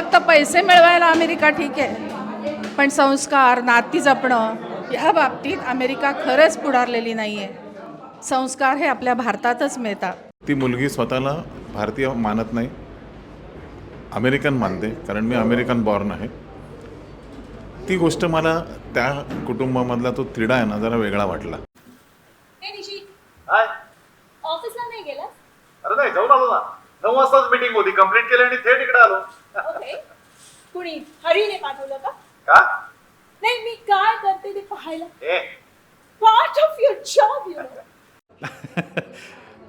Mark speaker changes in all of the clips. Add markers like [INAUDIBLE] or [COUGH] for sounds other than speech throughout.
Speaker 1: फक्त पैसे मिळवायला अमेरिका ठीक आहे. पण संस्कार नाती जपणं या बाबतीत अमेरिका खरंच पुढारलेली नाही आहे संस्कार हे आपल्या भारतातच मिळतात.
Speaker 2: ती मुलगी स्वतःला भारतीय मानत नाही. अमेरिकन मानते कारण मी अमेरिकन बॉर्न आहे. ती गोष्ट मला त्या कुटुंबामधला तो तिडा आहे ना जरा वेगळा वाटला.
Speaker 3: हे ऑफिसला नाही गेला
Speaker 4: अरे नाही जाऊन आलो ना. नऊ वाजताच मीटिंग होती. कंप्लीट केली आणि थेट इकडे आलो.
Speaker 3: ओके कुणी? हरीने पाठवलं का?
Speaker 4: का?
Speaker 3: नाही मी काय करते ते पाहायला?
Speaker 4: ए.
Speaker 3: Part of your job you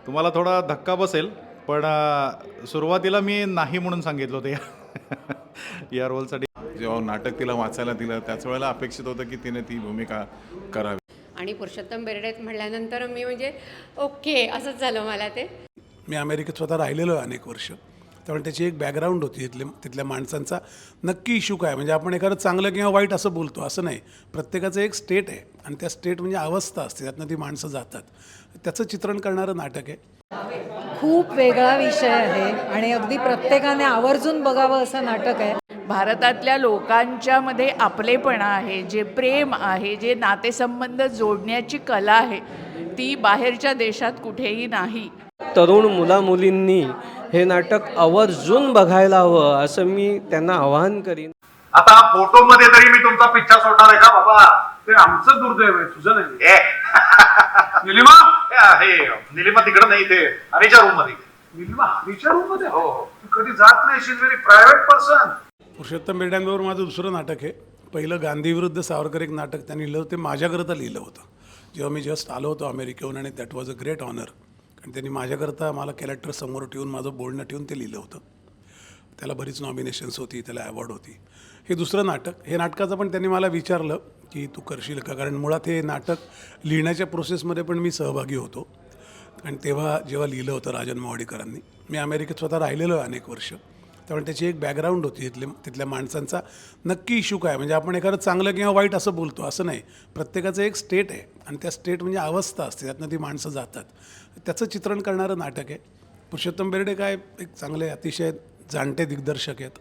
Speaker 5: तुम्हाला थोडा धक्का बसेल पण अ, सुरुवातीला मी नाही म्हणून सांगितलं होतं या [LAUGHS] या रोलसाठी.
Speaker 2: जेव्हा नाटक तिला वाचायला दिलं त्याच वेळेला अपेक्षित होतं की तिने ती भूमिका करावी.
Speaker 6: आणि पुरुषोत्तम बेर्डेत म्हटल्यानंतर मी म्हणजे ओके असंच झालं मला ते.
Speaker 7: मी अमेरिकेत स्वतः राहिलेलो आहे अनेक वर्ष. त्यामुळे त्याची एक बॅकग्राऊंड होती तिथले तिथल्या माणसांचा. नक्की इश्यू काय? म्हणजे आपण एखादं चांगलं किंवा वाईट असं बोलतो असं नाही. प्रत्येकाचं एक स्टेट आहे. आणि त्या स्टेट म्हणजे अवस्था असते त्यातनं ती माणसं जातात. त्याचं चित्रण करणारं नाटक आहे.
Speaker 8: खूप वेगळा विषय आहे आणि अगदी प्रत्येकाने आवर्जून बघावं असं नाटक आहे.
Speaker 9: भारतातल्या लोकांच्या मध्ये आपलेपणा आहे जे प्रेम आहे जे नातेसंबंध जोडण्याची कला आहे ती बाहेरच्या देशात कुठेही नाही.
Speaker 10: तरुण मुलामुलींनी हे नाटक आवर्जून बघायला हवं असं मी त्यांना आवाहन करीन.
Speaker 4: आता फोटो मध्ये तरी मी तुमचा पिक्चर सोडणार आहे का बाबा? ते आमचं दुर्दैव आहे तुझं नाही. निलिमा? हे निलिमा तिकडे नाही ते हरीच्या रूममध्ये. निलिमा हरीच्या रूममध्ये? हो हो. तू कधी जात नाही she very private person
Speaker 7: Purushottam बेर्ड्यांबरोबर माझं दुसरं नाटक आहे. पहिलं गांधी विरुद्ध सावरकर एक नाटक त्यांनी लिहिलं होतं ते माझ्याकरता लिहिलं होतं. जेव्हा मी जस्ट आलो होतो अमेरिकेहून आणि that was a great honour आणि त्यांनी माझ्याकरता मला कॅरेक्टर समोर ठेवून माझं बोलणं ठेवून ते लिहिलं होतं. त्याला बरीच नॉमिनेशन्स होती त्याला अवॉर्ड होती. हे दुसरं नाटक हे नाटकाचं पण त्यांनी मला विचारलं की तू करशील का? कारण मुळात हे नाटक लिहिण्याच्या प्रोसेसमध्ये पण मी सहभागी होतो. आणि तेव्हा जेव्हा लिहिलं होतं राजन मावडीकरांनी मी अमेरिकेत स्वतः राहिलेलो आहे अनेक वर्ष. त्यामुळे त्याची एक बॅकग्राऊंड होती तिथले तिथल्या माणसांचा. नक्की इश्यू काय? म्हणजे आपण एखादं चांगलं किंवा वाईट असं बोलतो असं नाही. प्रत्येकाचं एक स्टेट आहे. आणि त्या स्टेट म्हणजे अवस्था असते. त्यातनं ती माणसं जातात. त्याचं चित्रण करणारं नाटक आहे. पुरुषोत्तम बेर्डे काय एक चांगले अतिशय जाणते दिग्दर्शक आहेत.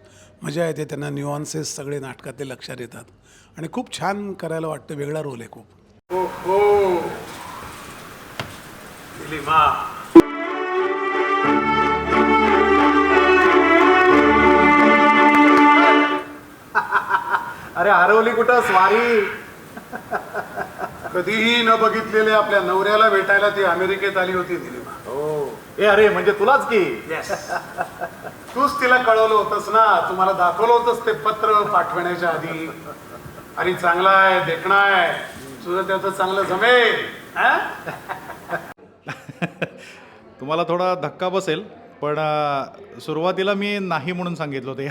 Speaker 7: मजा येते त्यांना. न्युआन्सेस सगळे नाटकातले लक्षात येतात. आणि खूप छान करायला वाटतं. वेगळा रोल आहे खूप.
Speaker 4: हो, हो. अरे हरवली कुठं? स्वारी.
Speaker 7: कधीही न बघितलेले आपल्या नवऱ्याला भेटायला ती अमेरिकेत आली होती निलिमा
Speaker 4: हो. ए अरे म्हणजे तुलाच की?
Speaker 7: तूच तिला कळवलं होतंस ना? तुम्हाला दाखवलं होतंस ते पत्र पाठवण्याच्या आधी. अरे चांगला आहे देखणा आहे. तुझं त्याचं चांगलं जमेल. हा?
Speaker 5: तुम्हाला थोडा धक्का बसेल पण अ, सुरुवातीला मी नाही म्हणून सांगितलं होतं. या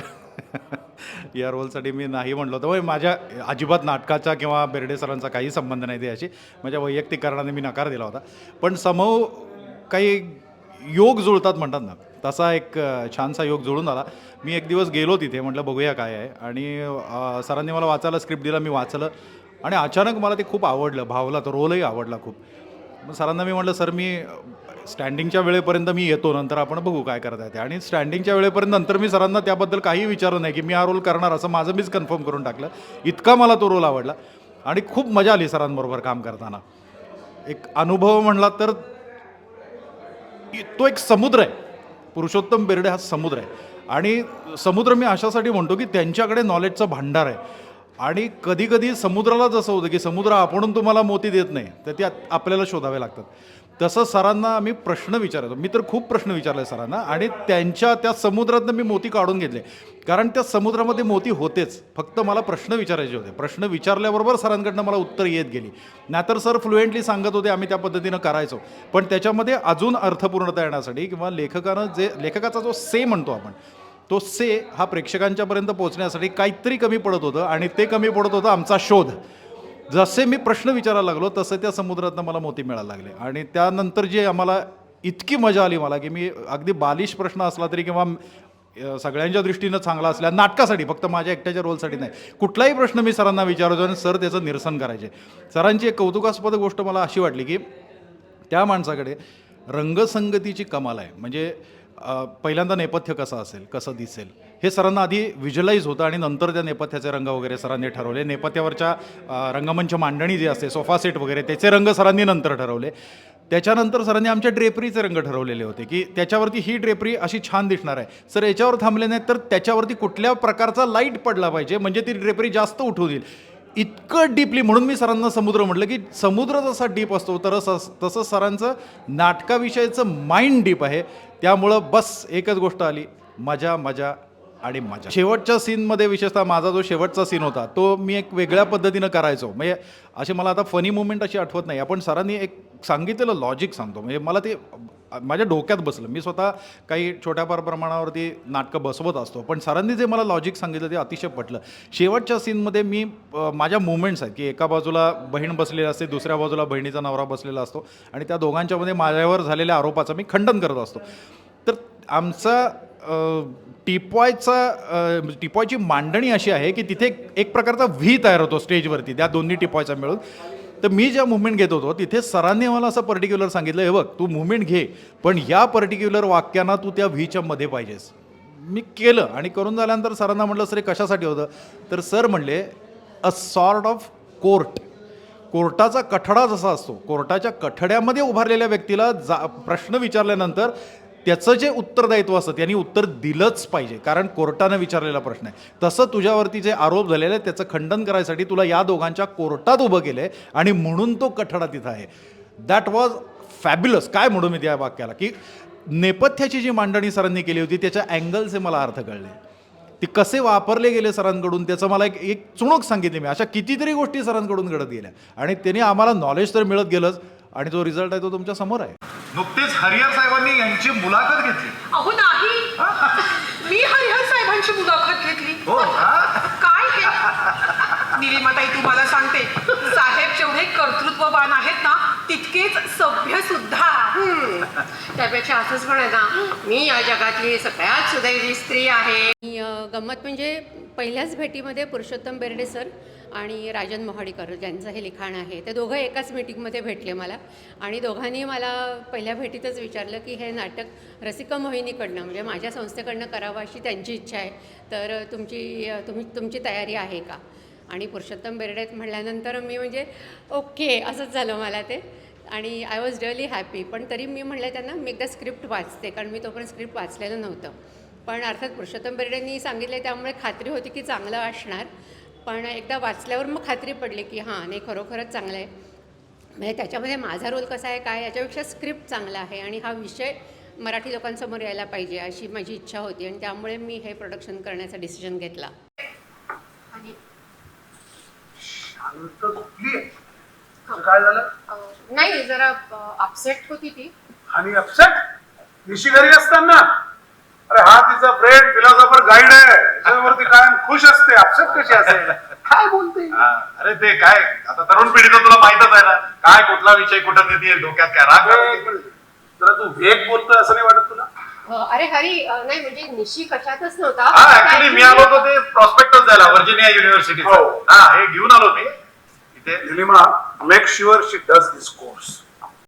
Speaker 5: या रोलसाठी मी नाही म्हटलं होतं. होय माझ्या अजिबात नाटकाचा किंवा बेर्डे सरांचा काही संबंध नाही त्याशी माझ्या वैयक्तिक कारणाने मी नकार दिला होता. पण समव काही योग जुळतात म्हणतात ना. तसा एक छानसा योग जुळून आला. मी एक दिवस गेलो तिथे म्हटलं बघूया काय आहे. आणि सरांनी मला वाचायला स्क्रिप्ट दिला मी वाचलं. आणि अचानक मला ते खूप आवडलं भावला तो रोलही आवडला खूप. मग सरांना मी म्हटलं सर मी स्टँडिंगच्या वेळेपर्यंत मी येतो नंतर आपण बघू काय करता येते. आणि स्टँडिंगच्या वेळेपर्यंत नंतर मी सरांना त्याबद्दल काही विचारलं नाही की मी हा रोल करणार असं माझं मीच कन्फर्म करून टाकलं. इतका मला तो रोल आवडला. आणि खूप मजा आली सरांबरोबर काम करताना. एक अनुभव म्हणला तर तो एक समुद्र आहे. पुरुषोत्तम बेर्डे हा समुद्र आहे. आणि समुद्र मी अशासाठी म्हणतो की त्यांच्याकडे नॉलेजचं भांडार आहे. आणि कधी कधी समुद्राला जसं होतं की समुद्र आपण तुम्हाला मोती देत नाही तर ते आपल्याला शोधावे लागतात. तसं सरांना आम्ही प्रश्न विचारतो. मी तर खूप प्रश्न विचारले सरांना आणि त्यांच्या त्या समुद्रातनं मी मोती काढून घेतले. कारण त्या समुद्रामध्ये मोती होतेच. फक्त मला प्रश्न विचारायचे होते. प्रश्न विचारल्याबरोबर सरांकडनं मला उत्तर येत गेली. नाहीतर सर फ्लुएंटली सांगत होते आम्ही त्या पद्धतीनं करायचो. पण त्याच्यामध्ये अजून अर्थपूर्णता येण्यासाठी किंवा लेखकानं जे लेखकाचा जो से म्हणतो आपण तो से हा प्रेक्षकांच्यापर्यंत पोहोचण्यासाठी काहीतरी कमी पडत होतं आणि ते कमी पडत होतं आमचा शोध. जसे मी प्रश्न विचारायला लागलो तसं त्या समुद्रातनं मला मोती मिळायला लागले. आणि त्यानंतर जे आम्हाला इतकी मजा आली मला की मी अगदी बालिश प्रश्न असला तरी किंवा सगळ्यांच्या दृष्टीनं चांगला असल्या नाटकासाठी फक्त माझ्या एकट्याच्या रोलसाठी नाही. कुठलाही प्रश्न मी सरांना विचारायचो आणि सर त्याचं निरसन करायचे. सरांची एक कौतुकास्पद गोष्ट मला अशी वाटली की त्या माणसाकडे रंगसंगतीची कमाल आहे. म्हणजे पहिल्यांदा नेपथ्य कसं असेल कसं दिसेल? हे सरांना आधी व्हिज्युअलाइज होतं आणि नंतर त्या नेपथ्याचे रंग वगैरे सरांनी ठरवले. नेपथ्यावरच्या रंगमंच मांडणी जी असते सोफा सेट वगैरे त्याचे रंग सरांनी नंतर ठरवले. त्याच्यानंतर सरांनी आमच्या ड्रेपरीचे रंग ठरवलेले होते की त्याच्यावरती ही ड्रेपरी अशी छान दिसणार आहे. सर याच्यावर थांबले नाहीत तर त्याच्यावरती कुठल्या प्रकारचा लाइट पडला पाहिजे? म्हणजे ती ड्रेपरी जास्त उठू देईल. इतकं डीपली म्हणून मी सरांना समुद्र म्हटलं की समुद्र जसा डीप असतो तर तसं तसं सरांचं नाटकाविषयीचं माइंड डीप आहे. त्यामुळं बस एकच गोष्ट आली मजा मजा आणि मजा. शेवटच्या सीनमध्ये विशेषतः माझा जो शेवटचा सीन होता तो मी एक वेगळ्या पद्धतीनं करायचो. म्हणजे अशी मला आता फनी मुवमेंट अशी आठवत नाही. आपण सरांनी एक सांगितलेलं लॉजिक सांगतो. म्हणजे मला ते माझ्या डोक्यात बसलं. मी स्वतः काही छोट्या फार प्रमाणावरती नाटकं बसवत असतो. पण सरांनी जे मला लॉजिक सांगितलं ते अतिशय पटलं. शेवटच्या सीनमध्ये मी माझ्या मुवमेंट्स आहेत की एका बाजूला बहीण बसलेली असते दुसऱ्या बाजूला बहिणीचा नवरा बसलेला असतो आणि त्या दोघांच्यामध्ये माझ्यावर झालेल्या आरोपाचं मी खंडन करत असतो. तर आमचा टिपॉयचा टिपॉयची मांडणी अशी आहे की तिथे एक- एक प्रकारचा व्ही तयार होतो स्टेजवरती त्या दोन्ही टिपॉयचा मिळून. तर मी ज्या मुवमेंट घेत होतो तिथे सरांनी मला असं पर्टिक्युलर सांगितलं हे बघ तू मुवमेंट घे पण या पर्टिक्युलर वाक्यांना तू त्या व्हीच्या मध्ये पाहिजेस. मी केलं आणि करून झाल्यानंतर सरांना म्हटलं सर हे कशासाठी होतं? तर सर म्हणले अ सॉर्ट ऑफ कोर्ट कोर्टाचा कठडा जसा असतो कोर्टाच्या कठड्यामध्ये उभारलेल्या व्यक्तीला जा प्रश्न विचारल्यानंतर त्याचं जे उत्तरदायित्व असतं त्यांनी उत्तर दिलंच पाहिजे. कारण कोर्टानं विचारलेला प्रश्न आहे. तसं तुझ्यावरती जे आरोप झालेले आहेत त्याचं खंडन करायसाठी तुला या दोघांच्या कोर्टात उभं केलं आहे आणि म्हणून तो कठडा तिथं आहे. दॅट वॉज फॅब्युलस काय म्हणू मी त्या वाक्याला? की नेपथ्याची जी मांडणी सरांनी केली होती त्याच्या अँगलचे मला अर्थ कळले. ते कसे वापरले गेले सरांकडून त्याचं मला एक एक चुणूक सांगितली मी. अशा कितीतरी गोष्टी सरांकडून घडत गेल्या. आणि त्याने आम्हाला नॉलेज तर मिळत गेलंच आणि जो रिझल्ट आहे तो तुमच्यासमोर आहे.
Speaker 4: नुकतेच हरिहर साहेबांनी यांची मुलाखत घेतली.
Speaker 3: अहो नाही. मी हरिहर साहेबांची मुलाखत घेतली.
Speaker 4: हो का
Speaker 3: काय हे? निलिमाताई तुम्हाला सांगते साहेब जेवढे कर्तृत्ववान आहेत ना तितकेच सभ्य सुद्धा.
Speaker 6: त्यापेक्षा असंच म्हणा ना मी या जगातली सगळ्यात सुदैवी स्त्री आहे. गंमत म्हणजे पहिल्याच भेटीमध्ये पुरुषोत्तम बेर्डे सर आणि राजन मोहाडीकर ज्यांचं हे लिखाण आहे ते दोघं एकाच मीटिंगमध्ये भेटले मला. आणि दोघांनी मला पहिल्या भेटीतच विचारलं की हे नाटक रसिका मोहिनीकडनं म्हणजे माझ्या संस्थेकडनं करावं अशी त्यांची इच्छा आहे. तर तुमची तुम्ही तुमची तयारी आहे का? आणि पुरुषोत्तम बेर्डेत म्हटल्यानंतर मी म्हणजे ओके असंच झालं मला ते. आणि आय वॉज रिअली हॅपी पण तरी मी म्हणलं त्यांना मी एकदा स्क्रिप्ट वाचते कारण मी तोपर्यंत स्क्रिप्ट वाचलेलं नव्हतं. पण अर्थात पुरुषोत्तम बेर्डेंनी सांगितले त्यामुळे खात्री होती की चांगलं असणार. पण एकदा वाचल्यावर मग खात्री पडली की हां नाही खरोखरच चांगलं आहे म्हणजे त्याच्यामध्ये माझा रोल कसा आहे काय याच्यापेक्षा स्क्रिप्ट चांगला आहे आणि हा विषय मराठी लोकांसमोर यायला पाहिजे अशी माझी इच्छा होती आणि त्यामुळे मी हे प्रोडक्शन करण्याचा डिसिजन घेतला.
Speaker 4: काय झालं?
Speaker 6: नाही जरा अपसेट होती ती.
Speaker 4: आणि अपसेट निशी घरी असताना? अरे हा तिचा फ्रेंड फिलॉसॉफर गाईड आहे. त्याच्यावरती कायम खुश असते अपसेट कशी असेल? काय बोलते? अरे ते काय आता तरुण पिढीचं तुला माहितच आहे ना काय कुठला विषय कुठं नेते डोक्यात काय राग जरा तू वेग बोलतोय असं नाही वाटत तुला?
Speaker 6: अ, अरे हरी नाही म्हणजे निशी कशातच नव्हता.
Speaker 4: हा ऍक्च्युली मी आलो होतो ते प्रॉस्पेक्टच द्यायला व्हर्जिनिया युनिव्हर्सिटी हा. हे घेऊन आलो मी. इथे. Nilima make sure she does this course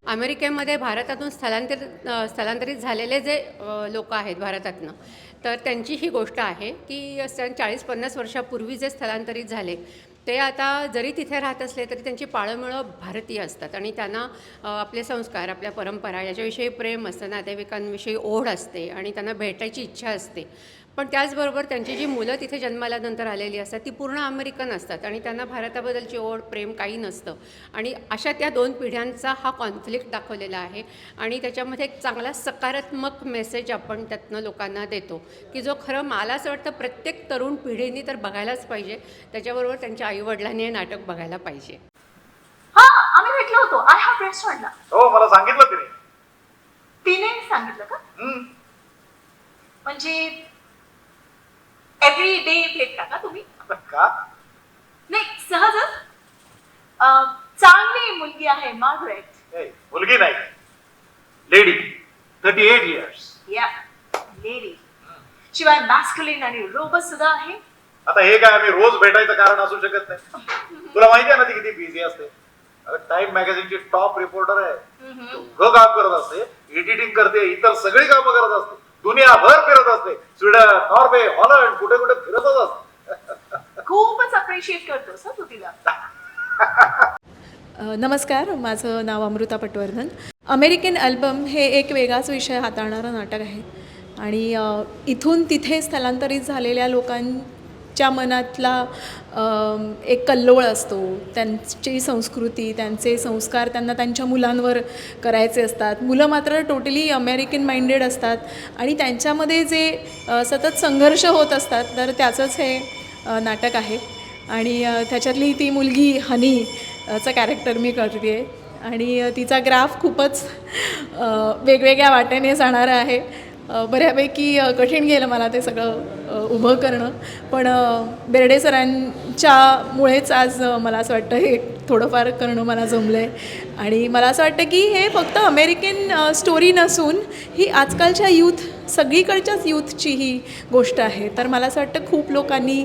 Speaker 6: अमेरिकेमध्ये भारतातून स्थलांतरित अ, स्थलांतरित झालेले जे लोक आहेत भारतातनं तर त्यांची ही गोष्ट आहे की चाळीस पन्नास वर्षापूर्वी जे स्थलांतरित झाले ते आता जरी तिथे राहत असले तरी त्यांची पाळंमुळं भारतीय असतात आणि त्यांना आपले संस्कार आपल्या परंपरा याच्याविषयी प्रेम असतं नातेवाईकांविषयी ओढ असते आणि त्यांना भेटायची इच्छा असते. पण त्याचबरोबर त्यांची जी मुलं तिथे जन्माला नंतर आलेली असतात ती पूर्ण अमेरिकन असतात आणि त्यांना भारताबद्दलची ओढ प्रेम काही नसतं. आणि अशा त्या दोन पिढ्यांचा हा कॉन्फ्लिक्ट दाखवलेला आहे आणि त्याच्यामध्ये एक चांगला सकारात्मक मेसेज आपण त्यातनं लोकांना देतो की जो खरं मला असं वाटतं प्रत्येक तरुण पिढीने तर बघायलाच पाहिजे. त्याच्याबरोबर त्यांच्या आईवडिलांनी हे नाटक बघायला पाहिजे.
Speaker 3: हा आम्ही भेटलो होतो. आय हॅव रेस्टॉरंटला
Speaker 4: हो मला सांगितलं तिने.
Speaker 3: तिने सांगितलं का. म्हणजे एव्हरी डे भेटता का तुम्ही?
Speaker 4: का?
Speaker 3: नाही सहजच अं, चांगली मुलगी आहे मार्गरेट.
Speaker 4: ए, मुलगी नाही. लेडी थर्टी एट इयर्स
Speaker 3: या लेडी शिवाय मॅस्कुलिन आणि रोबस सुद्धा आहे.
Speaker 4: आता हे काय आम्ही रोज भेटायचं कारण असू शकत नाही. तुला माहिती आहे ना ती किती बिझी असते? टाइम मॅगझिनची टॉप रिपोर्टर आहे. एवढं काम करत असते एडिटिंग करते इतर सगळी कामं करत असते. दुनियाभर फिरत असते. स्वीडन नॉर्वे हॉलंड कुठे कुठे फिरतच असते.
Speaker 3: खूपच अप्रिशिएट करतोस हं तू तिला.
Speaker 11: नमस्कार माझं नाव अमृता पटवर्धन. अमेरिकन अल्बम हे एक वेगळाच विषय हाताळणारं नाटक आहे. आणि इथून तिथे स्थलांतरित झालेल्या च्या मनातला एक कल्लोळ असतो. त्यांची संस्कृती त्यांचे संस्कार त्यांना त्यांच्या मुलांवर करायचे असतात. मुलं मात्र टोटली अमेरिकन माइंडेड असतात. आणि त्यांच्यामध्ये जे सतत संघर्ष होत असतात तर त्याचंच हे नाटक आहे. आणि त्याच्यातली ती मुलगी हनी चं कॅरेक्टर मी करते आहे आणि तिचा ग्राफ खूपच वेगवेगळ्या वाटेने जाणारा आहे. बऱ्यापैकी कठीण गेलं मला ते सगळं उभं करणं. पण बेर्डे सरांच्यामुळेच आज मला असं वाटतं हे थोडंफार करणं मला जमलं आहे आणि मला असं वाटतं की हे फक्त अमेरिकन स्टोरी नसून ही आजकालच्या यूथ सगळीकडच्याच यूथची ही गोष्ट आहे. तर मला असं वाटतं खूप लोकांनी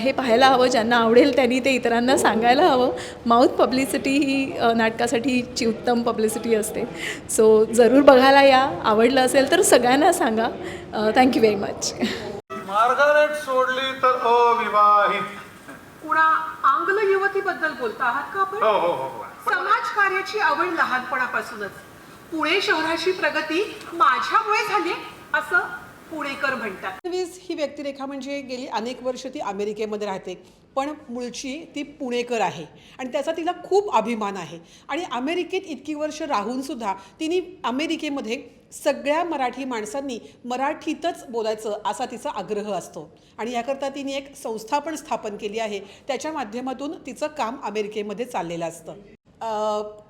Speaker 11: हे पाहायला हवं ज्यांना आवडेल त्यांनी ते इतरांना सांगायला हवं. माउथ पब्लिसिटी ही नाटकासाठीची उत्तम पब्लिसिटी असते. सो जरूर बघायला या. आवडलं असेल तर सगळ्यांना सांगा. थँक्यू व्हेरी मच
Speaker 4: मार्गारेट सोडली तर अविवाहित.
Speaker 3: कुणा आंग्ल युवतीबद्दल बोलता आहात का आपण?
Speaker 4: हो हो हो हो.
Speaker 3: समाज कार्याची आवड लहानपणापासूनच. पुणे शहराची प्रगती माझ्यामुळे झाली. असं पुणेकर म्हणतात.
Speaker 12: वीज ही व्यक्तिरेखा म्हणजे गेली अनेक वर्ष ती अमेरिकेमध्ये राहते. पण मूळची ती पुणेकर आहे. आणि त्याचा तिला खूप अभिमान आहे. आणि अमेरिकेत इतकी वर्ष राहूनसुद्धा तिने अमेरिकेमध्ये सगळ्या मराठी माणसांनी मराठीतच बोलायचं असा तिचा आग्रह असतो. आणि याकरता तिने एक संस्था पण स्थापन केली आहे. त्याच्या माध्यमातून तिचं काम अमेरिकेमध्ये चाललेलं असतं.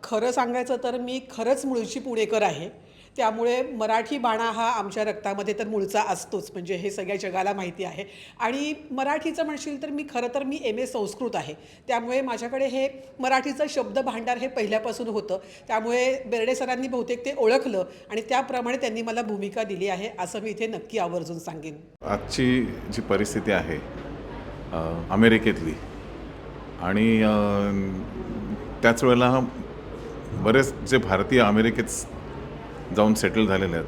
Speaker 12: खरं सांगायचं तर मी खरंच मूळची पुणेकर आहे. त्यामुळे मराठी बाणा हा आमच्या रक्तामध्ये तर मूळचा असतोच म्हणजे हे सगळ्या जगाला माहिती आहे. आणि मराठीचं म्हणशील तर मी खरं तर मी एम ए संस्कृत आहे. त्यामुळे माझ्याकडे हे मराठीचं शब्द भांडार हे पहिल्यापासून होतं. त्यामुळे बेर्डे सरांनी बहुतेक ते ओळखलं आणि त्याप्रमाणे त्यांनी मला भूमिका दिली आहे असं मी इथे नक्की आवर्जून सांगेन.
Speaker 2: आजची जी परिस्थिती आहे अमेरिकेतली आणि त्याच वेळेला बरेच जे भारतीय अमेरिकेत जाऊन सेटल झालेले आहेत.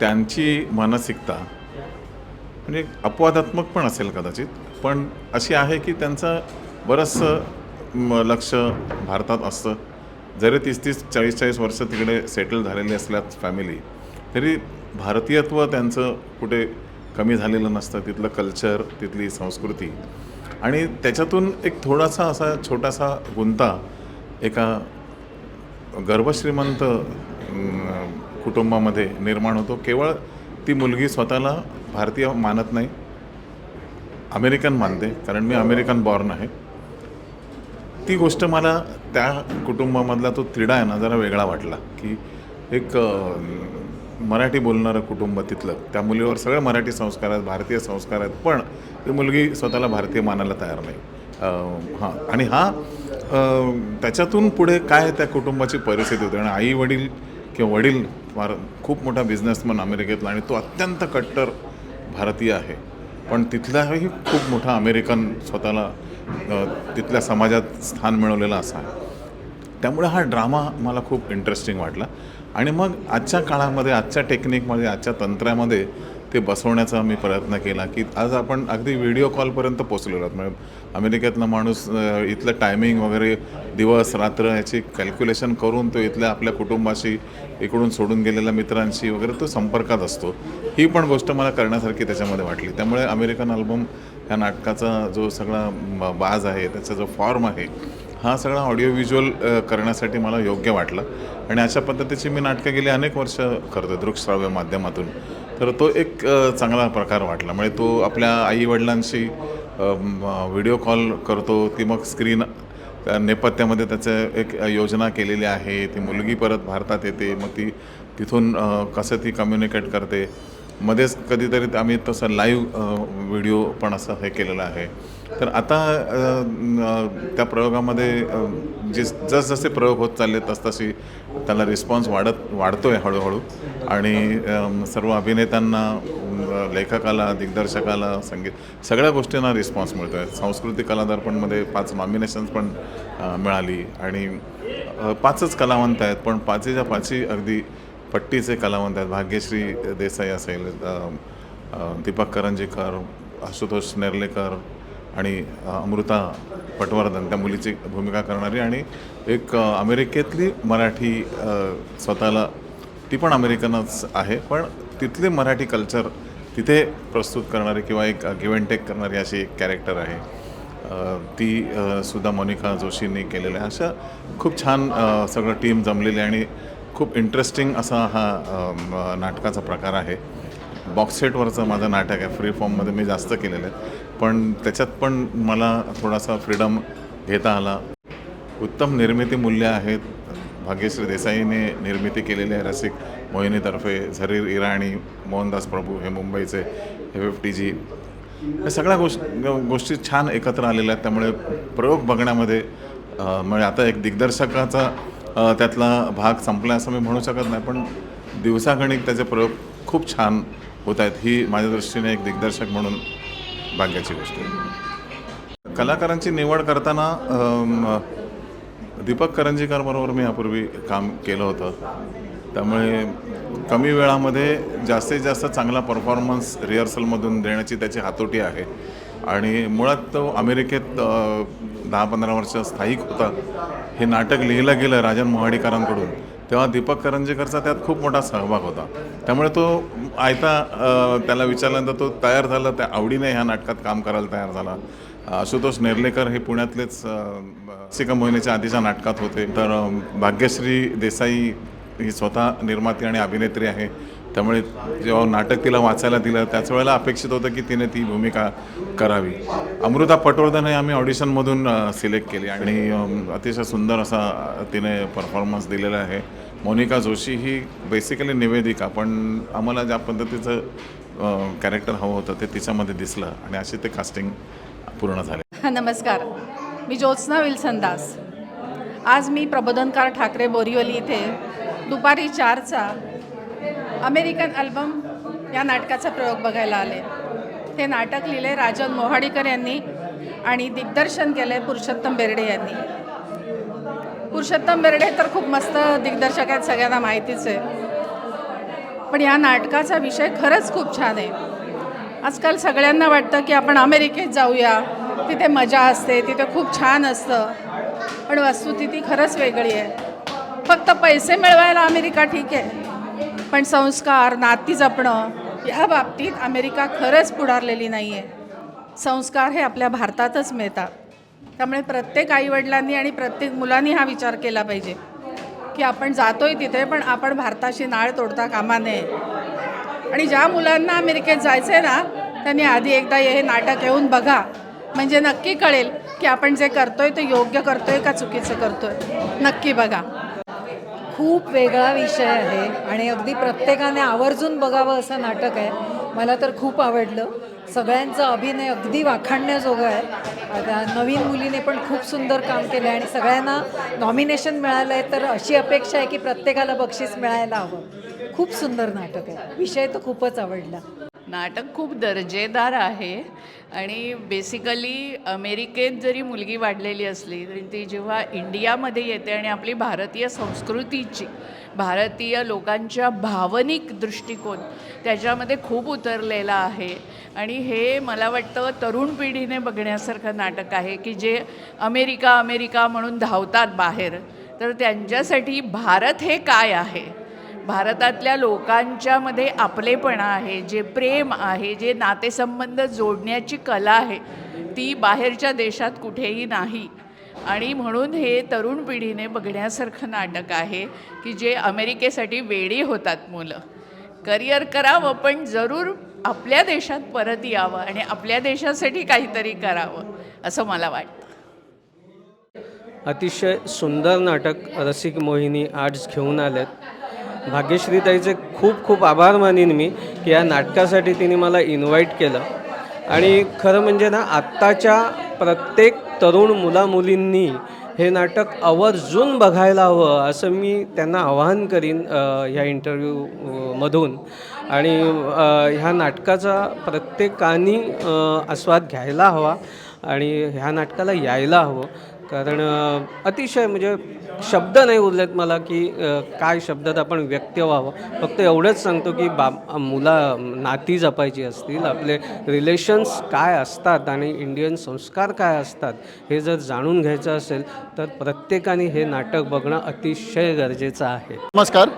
Speaker 2: त्यांची मानसिकता म्हणजे अपवादात्मक पण असेल कदाचित पण अशी आहे की त्यांचं बरंचसं लक्ष भारतात असतं. जरी तीस तीस चाळीस चाळीस वर्ष तिकडे सेटल झालेली असल्यात फॅमिली तरी भारतीयत्व त्यांचं कुठे कमी झालेलं नसतं. तिथलं कल्चर तिथली संस्कृती. आणि त्याच्यातून एक थोडासा असा छोटासा गुंता एका गर्भश्रीमंत कुटुंबामध्ये निर्माण होतो. केवळ ती मुलगी स्वतःला भारतीय मानत नाही. अमेरिकन मानते कारण मी अमेरिकन बॉर्न आहे. ती गोष्ट मला त्या कुटुंबामधला तो तिडा आहे ना जरा वेगळा वाटला. की एक मराठी बोलणारं कुटुंब तिथलं. त्या मुलीवर सगळे मराठी संस्कार आहेत भारतीय संस्कार आहेत पण ती मुलगी स्वतःला भारतीय मानायला तयार नाही. हां. आणि हा त्याच्यातून पुढे काय त्या कुटुंबाची परिस्थिती होती? आणि आई वडील किंवा वडील फार खूप मोठा बिझनेसमन अमेरिकेतला आणि तो अत्यंत कट्टर भारतीय आहे. पण तिथलाही खूप मोठा अमेरिकन स्वतःला तिथल्या समाजात स्थान मिळवलेला असा आहे. त्यामुळे हा ड्रामा मला खूप इंटरेस्टिंग वाटला. आणि मग आजच्या काळामध्ये आजच्या टेक्निकमध्ये आजच्या तंत्रामध्ये ते बसवण्याचा आम्ही प्रयत्न केला की आज आपण अगदी व्हिडिओ कॉलपर्यंत पोचलेलो आहोत. म्हणजे अमेरिकेतला माणूस इथलं टायमिंग वगैरे दिवस रात्र याची कॅल्क्युलेशन करून तो इथल्या आपल्या कुटुंबाशी इकडून सोडून गेलेल्या मित्रांशी वगैरे तो संपर्कात असतो. ही पण गोष्ट मला करण्यासारखी त्याच्यामध्ये वाटली. त्यामुळे अमेरिकन अल्बम ह्या नाटकाचा जो सगळा बाज आहे त्याचा जो फॉर्म आहे हा सगळा ऑडिओ व्हिज्युअल करण्यासाठी मला योग्य वाटलं. आणि अशा पद्धतीची मी नाटकं गेली अनेक वर्ष करतो दृकश्राव्य माध्यमातून. तर तो एक चांगला प्रकार वाटला. म्हणजे तो आपल्या आईवडिलांशी व्हिडिओ कॉल करतो ती मग स्क्रीन त्या नेपथ्यामध्ये त्याचं एक योजना केलेली आहे. ती मुलगी परत भारतात येते मग ती तिथून कसं ती कम्युनिकेट करते. मध्येच कधीतरी आम्ही तसं लाईव्ह व्हिडिओ पण असं हे केलेलं आहे. तर आता त्या प्रयोगामध्ये जे जसजसे प्रयोग होत चालले तसतशी त्याला रिस्पॉन्स वाढत वाढतो आहे हळूहळू. आणि सर्व अभिनेत्यांना लेखकाला दिग्दर्शकाला संगीत सगळ्या गोष्टींना रिस्पॉन्स मिळतो आहे सांस्कृतिक कलादर्पणमध्ये पाच नॉमिनेशन्स पण मिळाली. आणि पाचच कलावंत आहेत पण पाचीच्या पाची अगदी पट्टीचे कलावंत आहेत. भाग्यश्री देसाई असेल दीपक करंजीकर आशुतोष नेर्लेकर आणि अमृता पटवर्धन त्या मुलीची भूमिका करणारी आणि एक अमेरिकेतली मराठी स्वतःला ती पण अमेरिकनच आहे पण तिथले मराठी कल्चर तिथे प्रस्तुत करणारी किंवा एक गिव्ह अँड टेक करणारी अशी एक कॅरेक्टर आहे. ती सुद्धा मोनिका जोशींनी केलेलं आहे अशा खूप छान सगळं टीम जमलेली आहे आणि खूप इंटरेस्टिंग असा हा नाटकाचा प्रकार आहे. बॉक्सेटवरचं माझं नाटक आहे. फ्री फॉर्ममध्ये मी जास्त केलेलं आहे. पण त्याच्यात पण मला थोडासा फ्रीडम घेता आला. उत्तम निर्मिती मूल्य आहेत. भाग्यश्री देसाईने निर्मिती केलेली आहे रसिक मोहिनीतर्फे. झरीर इराणी मोहनदास प्रभू हे मुंबईचे एफ एफ टी जी या सगळ्या गोष्ट गोष्टी छान एकत्र आलेल्या आहेत. त्यामुळे प्रयोग बघण्यामध्ये म्हणजे आता एक दिग्दर्शकाचा त्यातला भाग संपला असं मी म्हणू शकत नाही पण दिवसागणिक त्याचे प्रयोग खूप छान होत आहेत. ही माझ्या दृष्टीने एक दिग्दर्शक म्हणून भाग्याची गोष्ट आहे. कलाकारांची निवड करताना दीपक करंजीकर बरोबर मी यापूर्वी काम केलं होतं. त्यामुळे कमी वेळामध्ये जास्तीत जास्त चांगला परफॉर्मन्स रिहर्सलमधून देण्याची त्याची हातोटी आहे. आणि मुळात तो अमेरिकेत दहा पंधरा वर्ष स्थायिक होता. हे नाटक लिहिलं गेलं राजन मोहाडीकरांकडून. तेव्हा दीपक करंजीकरचा त्यात खूप मोठा सहभाग होता. त्यामुळे तो आयता त्याला विचारल्यानंतर तो तयार झाला त्या आवडीने ह्या नाटकात काम करायला तयार झाला. आशुतोष नेर्लेकर हे पुण्यातलेच सिका मोहिनीच्या आधीच्या नाटकात होते. तर भाग्यश्री देसाई ही स्वतः निर्माती आणि अभिनेत्री आहे. त्यामुळे जेव्हा नाटक तिला वाचायला दिलं त्याच वेळेला अपेक्षित होतं की तिने ती भूमिका करावी. अमृता पटवर्धन हे आम्ही ऑडिशनमधून सिलेक्ट केली आणि अतिशय सुंदर असा तिने परफॉर्मन्स दिलेला आहे. मोनिका जोशी ही बेसिकली निवेदिका पण आम्हाला ज्या पद्धतीचं कॅरेक्टर हवं होतं ते तिच्यामध्ये दिसलं आणि असे ते कास्टिंग पूर्ण झाले. [LAUGHS]
Speaker 1: नमस्कार. मी ज्योत्स्ना विल्सन दास. आज मी प्रबोधनकार ठाकरे बोरिवली इथे. दुपारी चारचा अमेरिकन अल्बम या नाटकाचा प्रयोग बघायला आले. हे नाटक लिहिले राजन मोहाडीकर यांनी आणि दिग्दर्शन केलं आहे पुरुषोत्तम बेर्डे यांनी. पुरुषोत्तम बेर्डे तर खूप मस्त दिग्दर्शक आहेत सगळ्यांना माहितीच आहे. पण या नाटकाचा विषय खरंच खूप छान आहे. आजकाल सगळ्यांना वाटतं की आपण अमेरिकेत जाऊया तिथे मजा असते तिथे खूप छान असतं. पण वस्तुस्थिती खरंच वेगळी आहे. फक्त पैसे मिळवायला अमेरिका ठीक आहे. पण संस्कार नाती जपणं या बाबतीत अमेरिका खरंच पुढारलेली नाही आहे संस्कार हे आपल्या भारतातच मिळतात. त्यामुळे प्रत्येक आईवडिलांनी आणि प्रत्येक मुलांनी हा विचार केला पाहिजे की आपण जातोय तिथे पण आपण भारताशी नाळ तोडता कामा नये. आणि ज्या मुलांना अमेरिकेत जायचं आहे ना त्यांनी आधी एकदा हे नाटक येऊन बघा. म्हणजे नक्की कळेल की आपण जे करतोय ते योग्य करतोय का चुकीचं करतोय. नक्की बघा.
Speaker 8: खूप वेगळा विषय आहे आणि अगदी प्रत्येकाने आवर्जून बघावं असं नाटक आहे. मला तर खूप आवडलं. सगळ्यांचा अभिनय अगदी वाखाणण्याजोगं आहे. आता नवीन मुलीने पण खूप सुंदर काम केलं आहे आणि सगळ्यांना नॉमिनेशन मिळालं आहे तर अशी अपेक्षा आहे की प्रत्येकाला बक्षीस मिळायला हवं. खूप सुंदर नाटक आहे. विषय तर खूपच आवडला.
Speaker 9: नाटक खूप दर्जेदार आहे. आणि बेसिकली अमेरिकेत जरी मुलगी वाढलेली असली तरी ती जेव्हा इंडियामध्ये येते आणि आपली भारतीय संस्कृतीची भारतीय लोकांच्या भावनिक दृष्टिकोन त्याच्यामध्ये खूप उतरलेला आहे. आणि हे मला वाटतं तरुण पिढीने बघण्यासारखं नाटक आहे की जे अमेरिका अमेरिका म्हणून धावतात बाहेर. तर त्यांच्यासाठी भारत हे काय आहे? भारतातल्या लोकांच्यामध्ये आपलेपणा आहे जे प्रेम आहे जे नातेसंबंध जोडण्याची कला आहे ती बाहेरच्या देशात कुठेही नाही. आणि म्हणून हे तरुण पिढीने बघण्यासारखं नाटक आहे की जे अमेरिकेसाठी वेडी होतात मुलं. करिअर करावं पण जरूर आपल्या देशात परत यावं आणि आपल्या देशासाठी काहीतरी करावं असं मला वाटतं.
Speaker 10: अतिशय सुंदर नाटक रसिक मोहिनी आर्ट्स घेऊन आलेत. भाग्यश्रीताईचे खूप खूप आभार मानीन मी की या नाटकासाठी तिने मला इन्व्हाइट केलं. आणि खरं म्हणजे ना आत्ताच्या प्रत्येक तरुण मुलामुलींनी हे नाटक आवर्जून बघायला हवं असं मी त्यांना आवाहन करीन ह्या इंटरव्ह्यूमधून आणि ह्या नाटकाचा प्रत्येकाने आस्वाद घ्यायला हवा आणि ह्या नाटकाला यायला हवं. कारण अतिशय म्हणजे शब्द नाही उरलेत मला की काय शब्दात आपण व्यक्त व्हावं. फक्त एवढंच सांगतो की बा मुला नाती जपायची असतील आपले रिलेशन्स काय असतात आणि इंडियन संस्कार काय असतात हे जर जाणून घ्यायचं असेल तर प्रत्येकाने हे नाटक बघणं अतिशय गरजेचं आहे.
Speaker 13: नमस्कार.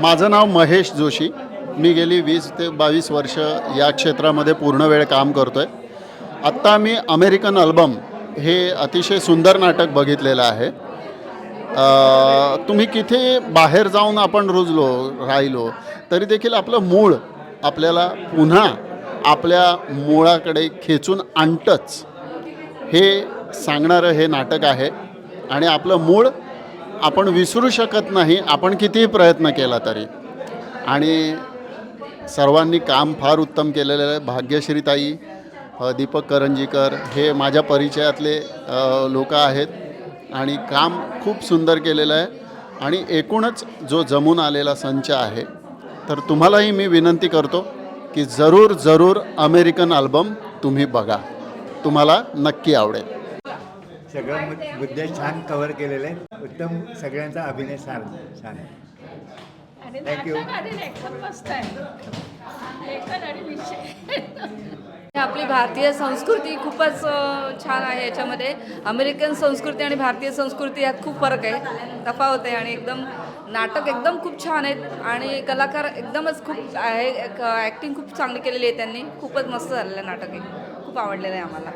Speaker 13: माझं नाव महेश जोशी. मी गेली वीस ते बावीस वर्ष या क्षेत्रामध्ये पूर्ण वेळ काम करतो आहे आत्ता मी अमेरिकन अल्बम हे अतिशय सुंदर नाटक बघितलेलं आहे. तुम्ही किती बाहेर जाऊन आपण रुजलो राहिलो तरी देखील आपलं मूळ आपल्याला पुन्हा आपल्या मुळाकडे खेचून आणतंच हे सांगणारं हे नाटक आहे. आणि आपलं मूळ आपण विसरू शकत नाही आपण कितीही प्रयत्न केला तरी. आणि सर्वांनी काम फार उत्तम केलेलं आहे. भाग्यश्रीताई दीपक करंजीकर हे माझ्या परिचयातले लोक आहेत आणि काम खूप सुंदर केलेलं आहे. आणि एकूणच जो जमून आलेला संच आहे तर तुम्हालाही मी विनंती करतो की जरूर जरूर अमेरिकन अल्बम तुम्ही बघा. तुम्हाला नक्की आवडेल.
Speaker 14: सगळं मुद्दे छान कव्हर केलेले. उत्तम सगळ्यांचा अभिनय छान छान आहे. थँक्यू
Speaker 15: आपली भारतीय संस्कृती खूपच छान आहे याच्यामध्ये. अमेरिकन संस्कृती आणि भारतीय संस्कृती यात खूप फरक आहे. तफावत आहे आणि एकदम नाटक एकदम खूप छान आहेत आणि कलाकार एकदमच खूप आहे ॲक्टिंग खूप चांगली केलेली आहे त्यांनी. खूपच मस्त झालेलं नाटक आहे. खूप आवडलेलं आहे आम्हाला.